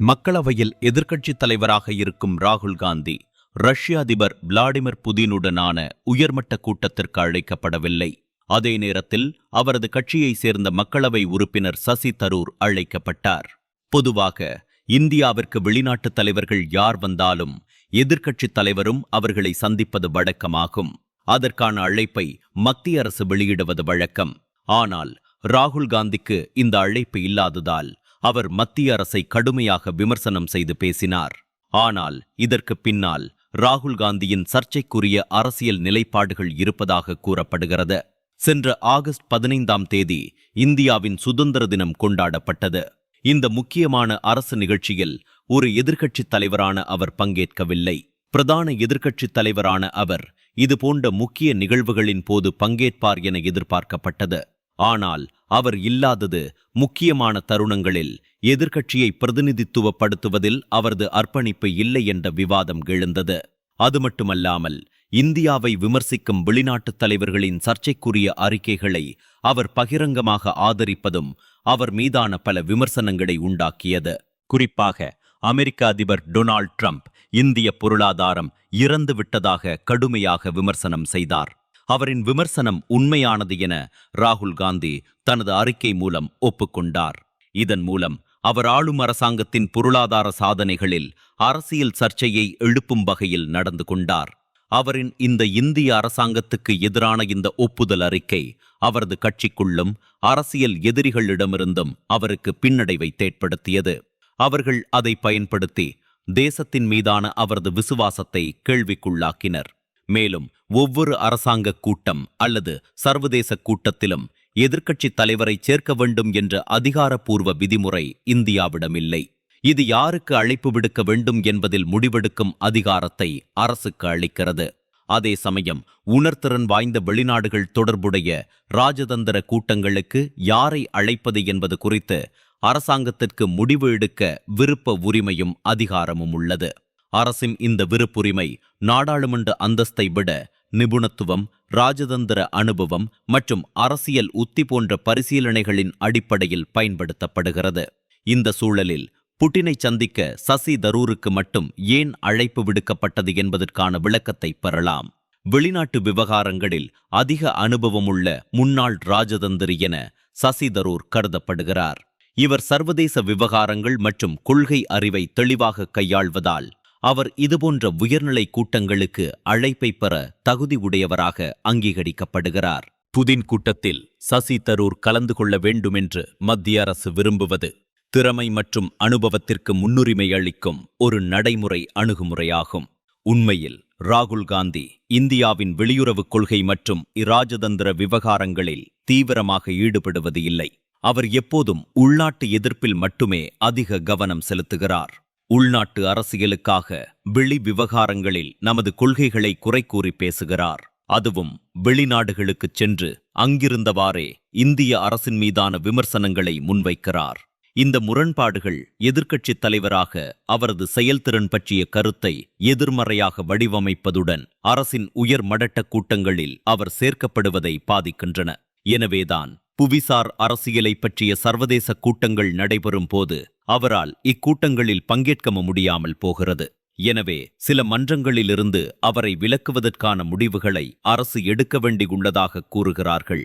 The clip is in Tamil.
மக்களவையில் எதிர்க்கட்சித் தலைவராக இருக்கும் ராகுல் காந்தி ரஷ்ய அதிபர் விளாடிமிர் புதினுடனான உயர்மட்ட கூட்டத்திற்கு அழைக்கப்படவில்லை. அதே நேரத்தில் அவரது கட்சியைச் சேர்ந்த மக்களவை உறுப்பினர் சசி தரூர் அழைக்கப்பட்டார். பொதுவாக இந்தியாவிற்கு வெளிநாட்டுத் தலைவர்கள் யார் வந்தாலும் எதிர்க்கட்சித் தலைவரும் அவர்களை சந்திப்பது வழக்கமாகும். அதற்கான அழைப்பை மத்திய அரசு வெளியிடுவது வழக்கம். ஆனால் ராகுல் காந்திக்கு இந்த அழைப்பு இல்லாததால் அவர் மத்திய அரசை கடுமையாக விமர்சனம் செய்து பேசினார். ஆனால் இதற்கு பின்னால் ராகுல் காந்தியின் சர்ச்சைக்குரிய அரசியல் நிலைப்பாடுகள் இருப்பதாக கூறப்படுகிறது. சென்ற ஆகஸ்ட் பதினைந்தாம் தேதி இந்தியாவின் சுதந்திர தினம் கொண்டாடப்பட்டது. இந்த முக்கியமான அரசு நிகழ்ச்சியில் ஒரு எதிர்க்கட்சித் தலைவரான அவர் பங்கேற்கவில்லை. பிரதான எதிர்க்கட்சித் தலைவரான அவர் இதுபோன்ற முக்கிய நிகழ்வுகளின் போது பங்கேற்பார் என எதிர்பார்க்கப்பட்டது. ஆனால் அவர் இல்லாதது முக்கியமான தருணங்களில் எதிர்க்கட்சியை பிரதிநிதித்துவப்படுத்துவதில் அவரது அர்ப்பணிப்பு இல்லை என்ற விவாதம் எழுந்தது. அது மட்டுமல்லாமல் இந்தியாவை விமர்சிக்கும் வெளிநாட்டுத் தலைவர்களின் சர்ச்சைக்குரிய அறிக்கைகளை அவர் பகிரங்கமாக ஆதரிப்பதும் அவர் மீதான பல விமர்சனங்களை உண்டாக்கியது. குறிப்பாக அமெரிக்க அதிபர் டொனால்ட் ட்ரம்ப் இந்திய பொருளாதாரம் இறந்து விட்டதாக கடுமையாக விமர்சனம் செய்தார். அவரின் விமர்சனம் உண்மையானது என ராகுல் காந்தி தனது அறிக்கை மூலம் ஒப்புக்கொண்டார். இதன் மூலம் அவர் ஆளும் அரசாங்கத்தின் பொருளாதார சாதனைகளில் அரசியல் சர்ச்சையை எழுப்பும் வகையில் நடந்து கொண்டார். அவரின் இந்த இந்திய அரசாங்கத்துக்கு எதிரான இந்த ஒப்புதல் அறிக்கை அவரது கட்சிக்குள்ளும் அரசியல் எதிரிகளிடமிருந்தும் அவருக்கு பின்னடைவை ஏற்படுத்தியது அவர்கள் அதை பயன்படுத்தி தேசத்தின் மீதான அவரது விசுவாசத்தை கேள்விக்குள்ளாக்கினர். மேலும் ஒவ்வொரு அரசாங்க கூட்டம் அல்லது சர்வதேச கூட்டத்திலும் எதிர்க்கட்சித் தலைவரை சேர்க்க வேண்டும் என்ற அதிகாரப்பூர்வ விதிமுறை இந்தியாவிடமில்லை. இது யாருக்கு அழைப்பு விடுக்க வேண்டும் என்பதில் முடிவெடுக்கும் அதிகாரத்தை அரசுக்கு அளிக்கிறது. அதே சமயம் உணர்திறன் வாய்ந்த வெளிநாடுகள் தொடர்புடைய ராஜதந்திர கூட்டங்களுக்கு யாரை அழைப்பது என்பது குறித்து அரசாங்கத்திற்கு முடிவு எடுக்க விருப்ப உரிமையும் அதிகாரமும் உள்ளது. அரசின் இந்த விருப்புரிமை நாடாளுமன்ற அந்தஸ்தை விட நிபுணத்துவம் ராஜதந்திர அனுபவம் மற்றும் அரசியல் உத்தி போன்ற பரிசீலனைகளின் அடிப்படையில் பயன்படுத்தப்படுகிறது. இந்த சூழலில் புட்டினை சந்திக்க சசி தரூருக்கு மட்டும் ஏன் அழைப்பு விடுக்கப்பட்டது என்பதற்கான விளக்கத்தை பெறலாம். வெளிநாட்டு விவகாரங்களில் அதிக அனுபவமுள்ள முன்னாள் ராஜதந்திரி என சசி தரூர் கருதப்படுகிறார். இவர் சர்வதேச விவகாரங்கள் மற்றும் கொள்கை அறிவை தெளிவாக கையாள்வதால் அவர் இதுபோன்ற உயர்நிலை கூட்டங்களுக்கு அழைப்பை பெற தகுதி உடையவராக அங்கீகரிக்கப்படுகிறார். புதின் கூட்டத்தில் சசி தரூர் கலந்து கொள்ள வேண்டுமென்று மத்திய அரசு விரும்புவது திறமை மற்றும் அனுபவத்திற்கு முன்னுரிமை அளிக்கும் ஒரு நடைமுறை அணுகுமுறையாகும். உண்மையில் ராகுல் காந்தி இந்தியாவின் வெளியுறவுக் கொள்கை மற்றும் இராஜதந்திர விவகாரங்களில் தீவிரமாக ஈடுபடுவது இல்லை. அவர் எப்போதும் உள்நாட்டு எதிர்ப்பில் மட்டுமே அதிக கவனம் செலுத்துகிறார். உள்நாட்டு அரசியலுக்காக வெளி விவகாரங்களில் நமது கொள்கைகளை குறை கூறி பேசுகிறார். அதுவும் வெளிநாடுகளுக்குச் சென்று அங்கிருந்தவாறே இந்திய அரசின் மீதான விமர்சனங்களை முன்வைக்கிறார். இந்த முரண்பாடுகள் எதிர்க்கட்சித் தலைவராக அவரது செயல்திறன் பற்றிய கருத்தை எதிர்மறையாக வடிவமைப்பதுடன் அரசின் உயர் மடட்ட கூட்டங்களில் அவர் சேர்க்கப்படுவதை பாதிக்கின்றன. எனவேதான் புவிசார் அரசியலை பற்றிய சர்வதேச கூட்டங்கள் நடைபெறும் போது அவரால் இக்கூட்டங்களில் பங்கேற்க முடியாமல் போகிறது. எனவே சில மன்றங்களிலிருந்து அவரை விலக்குவதற்கான முடிவுகளை அரசு எடுக்க வேண்டியுள்ளதாக கூறுகிறார்கள்.